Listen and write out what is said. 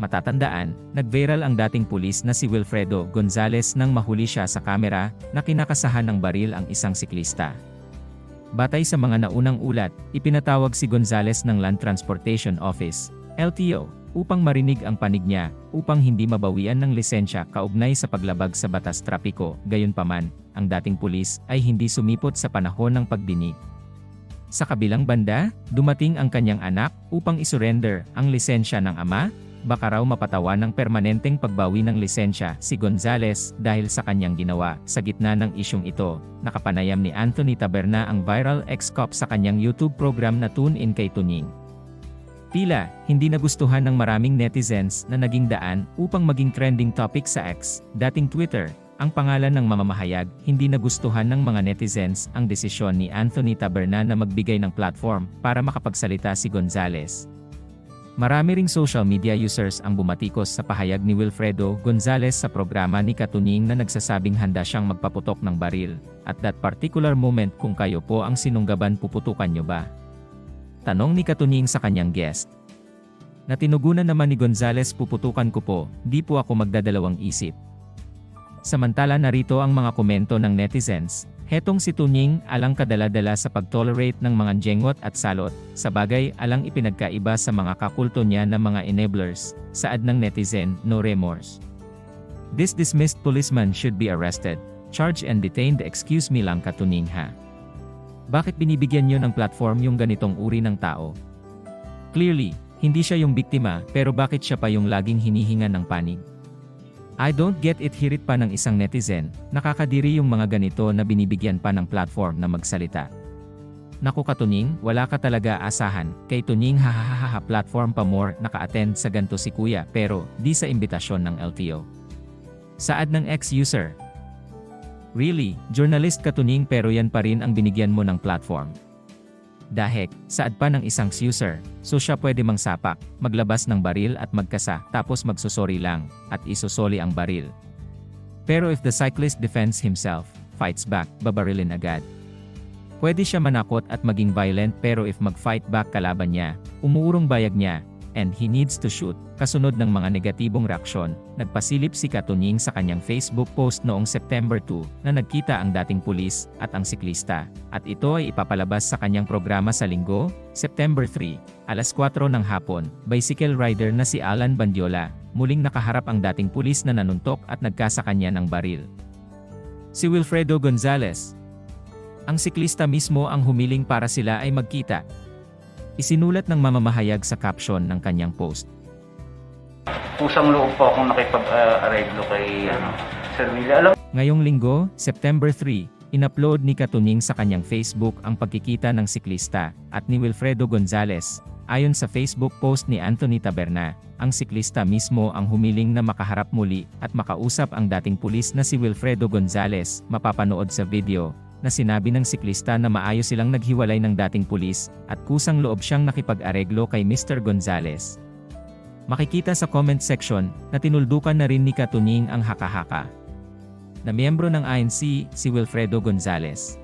matatandaan, nag-viral ang dating pulis na si Wilfredo Gonzales nang mahuli siya sa kamera na kinakasahan ng baril ang isang siklista. Batay sa mga naunang ulat, ipinatawag si Gonzales ng Land Transportation Office, LTO, upang marinig ang panig niya, upang hindi mabawian ng lisensya kaugnay sa paglabag sa batas trapiko. Gayunpaman, ang dating pulis ay hindi sumipot sa panahon ng pagdinig. Sa kabilang banda, dumating ang kanyang anak upang isurrender ang lisensya ng ama, baka raw mapatawan ng permanenteng pagbawi ng lisensya si Gonzales dahil sa kanyang ginawa. Sa gitna ng isyong ito, nakapanayam ni Anthony Taberna ang viral ex-cop sa kanyang YouTube program na Tune In kay Tuning. Tila, hindi nagustuhan ng maraming netizens na naging daan upang maging trending topic sa X, dating Twitter, ang pangalan ng mamamahayag, hindi nagustuhan ng mga netizens ang desisyon ni Anthony Taberna na magbigay ng platform para makapagsalita si Gonzales. Marami ring social media users ang bumatikos sa pahayag ni Wilfredo Gonzales sa programa ni Katuning na nagsasabing handa siyang magpaputok ng baril. At that particular moment kung kayo po ang sinunggaban puputukan nyo ba? Tanong ni Katuning sa kanyang guest. Na tinugunan naman ni Gonzales puputukan ko po, di po ako magdadalawang isip. Samantala narito ang mga komento ng netizens, hetong si Tuning alang kadala-dala sa pagtolerate ng mga jenggot at salot, sa bagay alang ipinagkaiba sa mga kakulto niya ng mga enablers, saad ng netizen, no remorse. This dismissed policeman should be arrested, charged and detained excuse me lang katuning ha. Bakit binibigyan niyo ng platform yung ganitong uri ng tao? Clearly, hindi siya yung biktima, pero bakit siya pa yung laging hinihingan ng panig? I don't get it hirit pa ng isang netizen, nakakadiri yung mga ganito na binibigyan pa ng platform na magsalita. Naku katuning, wala ka talaga asahan, kay tuning hahaha platform pa more naka-attend sa ganto si kuya pero di sa imbitasyon ng LTO. Saad ng ex-user. Really, journalist katuning pero yan pa rin ang binigyan mo ng platform. Dahek, saad pa ng isang user, so siya pwede mang sapak, maglabas ng baril at magkasa, tapos magsusori lang, at isusoli ang baril. Pero if the cyclist defends himself, fights back, babarilin agad. Pwede siya manakot at maging violent pero if mag-fight back kalaban niya, umuurong bayag niya, and he needs to shoot. Kasunod ng mga negatibong reaksyon, nagpasilip si Katunying sa kanyang Facebook post noong September 2 na nagkita ang dating pulis at ang siklista, at ito ay ipapalabas sa kanyang programa sa linggo, September 3, alas 4 ng hapon, bicycle rider na si Alan Bandiola, muling nakaharap ang dating pulis na nanuntok at nagkasa kanya ng baril. Si Wilfredo Gonzales, ang siklista mismo ang humiling para sila ay magkita, Isinulat ng mamamahayag sa caption ng kanyang post. Pusang loob po akong nakipag-arrive kay ano, Sir Willie. Alam Ngayong linggo, September 3, inupload ni Katuning sa kanyang Facebook ang pagkikita ng siklista at ni Wilfredo Gonzales. Ayon sa Facebook post ni Anthony Taberna, ang siklista mismo ang humiling na makaharap muli at makausap ang dating pulis na si Wilfredo Gonzales, mapapanood sa video, na sinabi ng siklista na maayos silang naghiwalay ng dating pulis at kusang loob siyang nakipag-areglo kay Mr. Gonzales. Makikita sa comment section na tinuldukan na rin ni Katuning ang haka-haka. Na miyembro ng INC, si Wilfredo Gonzales.